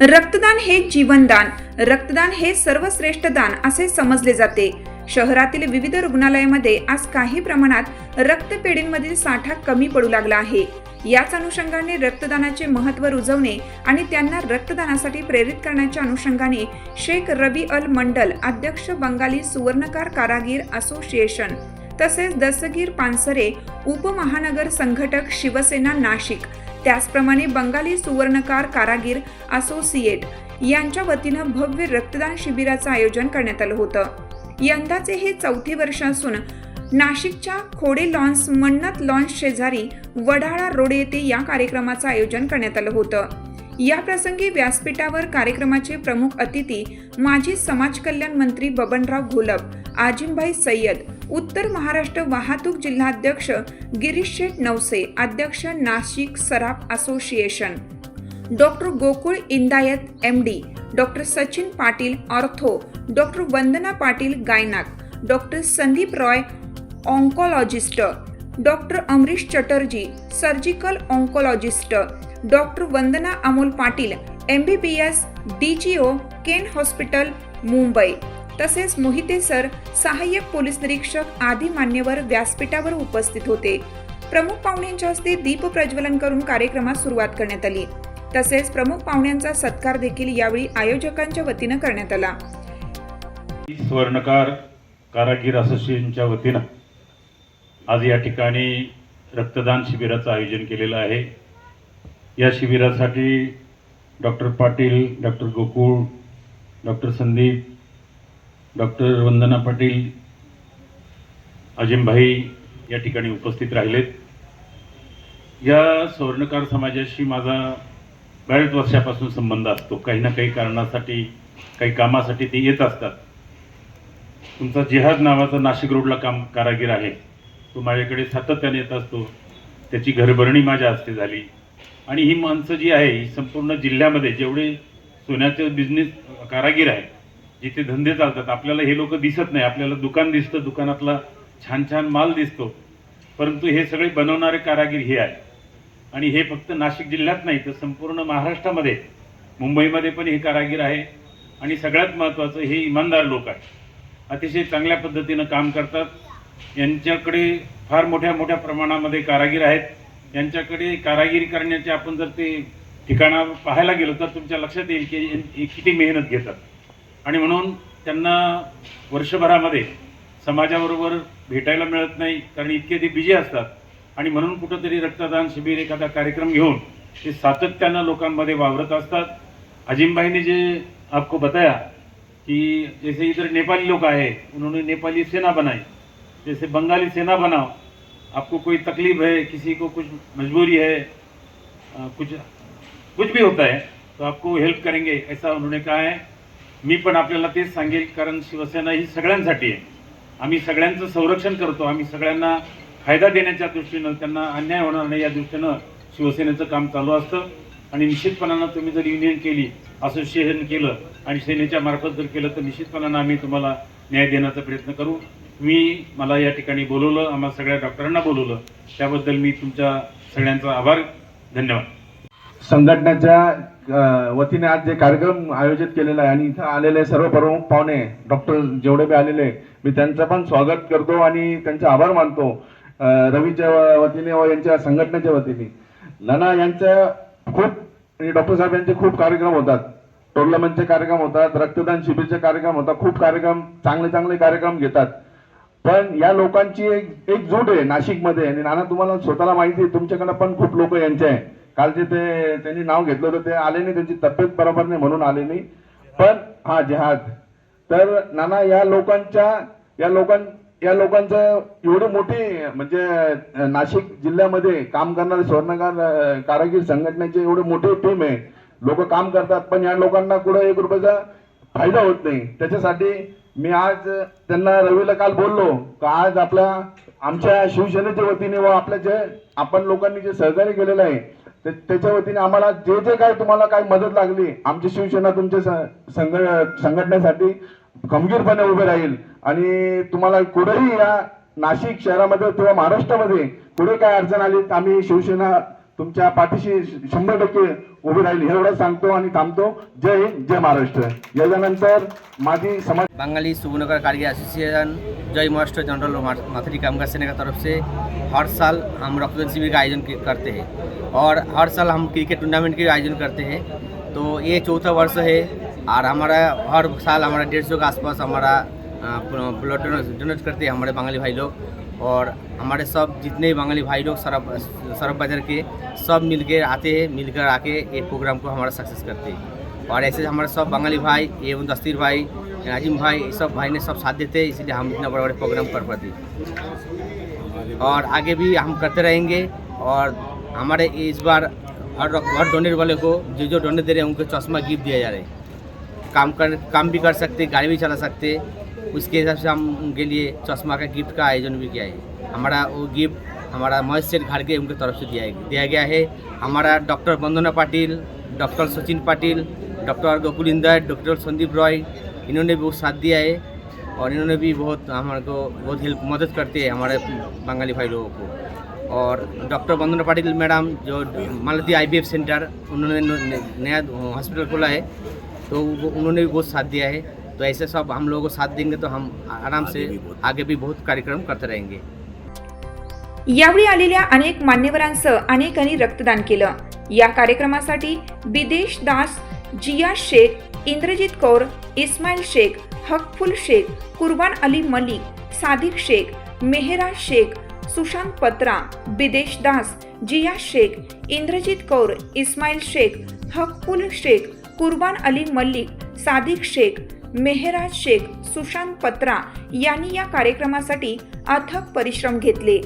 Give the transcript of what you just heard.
रक्तदान हे जीवनदान रक्तदान हे सर्वश्रेष्ठ दान असे समजले जाते. शहरातील विविध रुग्णालयामध्ये आज काही प्रमाणात रक्तपेढींमधील साठा कमी पडू लागला आहे. याच अनुषंगाने रक्तदानाचे महत्त्व रुजवणे आणि त्यांना रक्तदानासाठी प्रेरित करण्याच्या अनुषंगाने शेख रबी अल मंडल अध्यक्ष बंगाली सुवर्णकार कारागीर असोसिएशन तसेच दसगीर पानसरे उपमहानगर संघटक शिवसेना नाशिक त्याचप्रमाणे बंगाली सुवर्णकार कारागीर असोसिएट यांच्या वतीनं भव्य रक्तदान शिबिराचं आयोजन करण्यात आलं होतं. यंदाचे हे चौथे वर्ष असून नाशिकच्या खोडे लॉन्स मन्नत लॉन्स शेजारी वडाळा रोड येथे या कार्यक्रमाचं आयोजन करण्यात आलं होतं. या प्रसंगी व्यासपीठावर कार्यक्रमाचे प्रमुख अतिथी माजी समाज कल्याण मंत्री बबनराव घोलप आजिमभाई सय्यद उत्तर महाराष्ट्र वाहतूक जिल्हाध्यक्ष गिरीश शेठ नवसे अध्यक्ष Nashik Saraf association. Doctor Gokul Indayat M D. Doctor Sachin Patil ortho doctor Vandana Patil gynaec doctor Sandeep Roy oncologist doctor Amrish Chatterjee surgical oncologist doctor Vandana Amol Patil M B B S D G O KEM hospital Mumbai. तसेच Mohite sir सहाय्यक police निरीक्षक आदी मान्यवर व्यासपीठावर उपस्थित होते. प्रमुख पाहुण्यांच्या हस्ते दीप प्रज्वलन करून कार्यक्रमास सुरुवात करण्यात आली. तसेच प्रमुख पाहुण्यांचा सत्कार देखील यावेळी आयोजकांच्या वतीनं करण्यात आला. स्वर्णकार कारागीर असोसिएशनच्या वतीनं आज या ठिकाणी रक्तदान शिबिराचं आयोजन केलेलं आहे. या शिबिरासाठी doctor Patil doctor Gokul doctor Sandeep doctor Vandana Patil Ajimbhai या ठिकाणी उपस्थित राहिलेत. या स्वर्णकार समाजाशी माझा बऱ्याच वर्षापासून संबंध असतो. काही ना काही कारणासाठी काही कामासाठी ते येत असतात. तुमचा जिहाद नावाचा नाशिक रोडला काम कारागीर आहे. तो माझ्याकडे सातत्याने येत असतो. त्याची घरभरणी माझ्या हस्ते झाली. आणि ही माणसं जी आहे ही संपूर्ण जिल्ह्यामध्ये जेवढे सोन्याचे बिझनेस कारागीर आहेत जिथे धंदे चालतात. आपल्याला हे लोक दिसत नाही. आपल्याला दुकान दिसतं दुकानातला छान छान माल दिसतो. परंतु हे सगळे बनवणारे कारागीर हे आहे आणि हे फक्त नाशिक जिल्ह्यात नाही तर संपूर्ण महाराष्ट्रामध्ये मुंबईमध्ये पण हे कारागीर आहे. आणि सगळ्यात महत्त्वाचं हे इमानदार लोक आहे अतिशय चांगल्या पद्धतीनं काम करतात. यांच्याकडे फार मोठ्या मोठ्या प्रमाणामध्ये कारागीर आहेत. यांच्याकडे कारागिरी करण्याचे आपण जर ते ठिकाणं पाहायला गेलो तर तुमच्या लक्षात येईल की किती मेहनत घेतात. आणि म्हणून त्यांना वर्षभरामध्ये समाजाबरोबर भेटायला मिळत नाही कारण इतके ते बिजी असतात. आणि म्हणून कुठंतरी रक्तदान शिबिर एखादा कार्यक्रम घेऊन ते सातत्यानं लोकांमध्ये वावरत असतात. अजिमबाईने जे आपको बताया कि जैसे इधर नेपाली लोग आए उन्होंने नेपाली सेना बनाई. जैसे बंगाली सेना बनाओ. आपको कोई तकलीफ है किसी को कुछ मजबूरी है कुछ कुछ भी होता है तो आपको हेल्प करेंगे ऐसा उन्होंने कहा है. मी पण आपल्याला तेच सांगेल कारण शिवसेना ही सगळ्यांसाठी आहे. आम्ही सगळ्यांचं संरक्षण करतो आम्ही सगळ्यांना फायदा देण्याच्या दृष्टीनं त्यांना अन्याय होणार नाही या दृष्टीनं शिवसेनेचं काम चालू असतं. आणि निश्चितपणानं तुम्ही जर युनियन केली असोसिएशन केलं आणि सेनेच्या मार्फत जर केलं तर निश्चितपणानं आम्ही तुम्हाला न्याय देण्याचा प्रयत्न करू. मी मला या ठिकाणी बोलवलं आम्हा सगळ्या डॉक्टरांना बोलवलं. त्याबद्दल मी तुमच्या सगळ्यांचा आभार. धन्यवाद. संघटनेच्या वतीने आज जे कार्यक्रम आयोजित केलेला आहे आणि इथं आलेले सर्व प्रमुख पाहुणे डॉक्टर जेवढे बी आलेले मी त्यांचं पण स्वागत करतो आणि त्यांचे आभार मानतो. रवीच्या वतीने व यांच्या संघटनेच्या वतीने. नाना यांच्या खूप आणि डॉक्टर साहेब यांचे खूप कार्यक्रम होतात. टोर्नामेंटचे कार्यक्रम होतात रक्तदान शिबिरचे कार्यक्रम होतात खूप कार्यक्रम चांगले चांगले कार्यक्रम घेतात. पण या लोकांची एक एकजूट जोड आहे नाशिकमध्ये आणि नाना तुम्हाला स्वतःला माहिती आहे तुमच्याकडे पण खूप लोक यांचे आहे काल जे ते त्यांनी नाव घेतलं होतं ते आले नाही त्यांची तब्येत बरोबर नाही म्हणून आले नाही. पण हा जहाज तर नाना या लोकांच्या या लोकां या लोकांचं एवढी मोठी म्हणजे नाशिक जिल्ह्यामध्ये काम करणारे स्वर्णकार कारागीर संघटनेची एवढी मोठी टीम आहे. लोक काम करतात पण या लोकांना कुठं एक रुपयाचा फायदा होत नाही. त्याच्यासाठी मी आज त्यांना रवीला काल बोललो का आज आपल्या आमच्या शिवसेनेच्या वतीने व आपल्या जे आपण लोकांनी जे सहकार्य केलेलं आहे त्याच्या वतीने आम्हाला जे जे काय तुम्हाला काय मदत लागली आमची शिवसेना तुमच्या संघ संघटनेसाठी खंबीरपणे उभे राहील. आणि तुम्हाला कुठेही या नाशिक शहरामध्ये किंवा महाराष्ट्रामध्ये कुठे काय अडचण आली तर आम्ही शिवसेना तुमच्या पाठीशी शंभर टक्के उभी राहील एवढं सांगतो जय हिंद, जय महाराष्ट्र. याच्यानंतर माझी समाज बंगाली सुगुनगर कारीगर एसोसिएशन जय महाराष्ट्र जनरल माथुरी कामगार सेना की तरफ़ से हर साल हम रक्तदान शिविर का आयोजन करते हैं। और हर साल हम क्रिकेट टूर्नामेंट के आयोजन करते हैं। तो ये चौथा वर्ष है। और हमारा हर साल हमारा डेढ़ सौ के आसपास हमारा ब्लड डोनेट करते हैं हमारे बंगाली भाई लोग और हमारे सब जितने भी बंगाली भाई लोग सरब सरब बाजार के सब मिलकर आते हैं मिलकर आके ये प्रोग्राम को हमारा सक्सेस करते हैं और ऐसे हमारे सब बंगाली भाई एवं दस्तीर भाई नाजिम भाई ये सब भाई ने सब साथ देते हैं इसलिए हम इतना बड़े बड़े प्रोग्राम कर पाते हैं। और आगे भी हम करते रहेंगे और हमारे इस बार हर हर डोनेट वाले को जो जो डोनेट दे रहे हैं उनको चश्मा गिफ्ट दिया जा रहा है काम कर काम भी कर सकते गाड़ी भी चला सकते उसके हिसाब से हम उनके लिए चश्मा का गिफ्ट का आयोजन भी किया है। हमारा वो गिफ्ट हमारा महेश सेठ घाड़के उनकी तरफ से दिया है। दिया गया है। हमारा doctor Vandana Patil doctor Sachin Patil doctor Gokul Indar doctor Sandeep Roy इन्होंने भी बहुत साथ दिया है और इन्होंने भी बहुत हमारे को बहुत हेल्प मदद करते हैं हमारे बंगाली भाई लोगों को। और डॉक्टर वंदना पाटिल मैडम जो मालती आईवीएफ सेंटर उन्होंने न- नया हॉस्पिटल खोला है। तो वो उन्होंने भी बहुत साथ दिया है। तो ऐसे सब हम लोगों को साथ देंगे तो हम आराम से आगे भी बहुत कार्यक्रम करते रहेंगे। यावेळी आलेल्या अनेक मान्यवरांसह अनेकांनी रक्तदान केलं. या कार्यक्रमासाठी बिदेश दास जिया शेख इंद्रजित कौर इस्माईल शेख हकफुल शेख कुर्बान अली मलिक सादिक शेख मेहराज शेख सुशांत पत्रा बिदेश दास जिया शेख इंद्रजित कौर इस्माईल शेख हकफुल शेख कुर्बान अली मल्लिक सादिक शेख मेहराज शेख सुशांत पत्रा यांनी या कार्यक्रमासाठी अथक परिश्रम घेतले.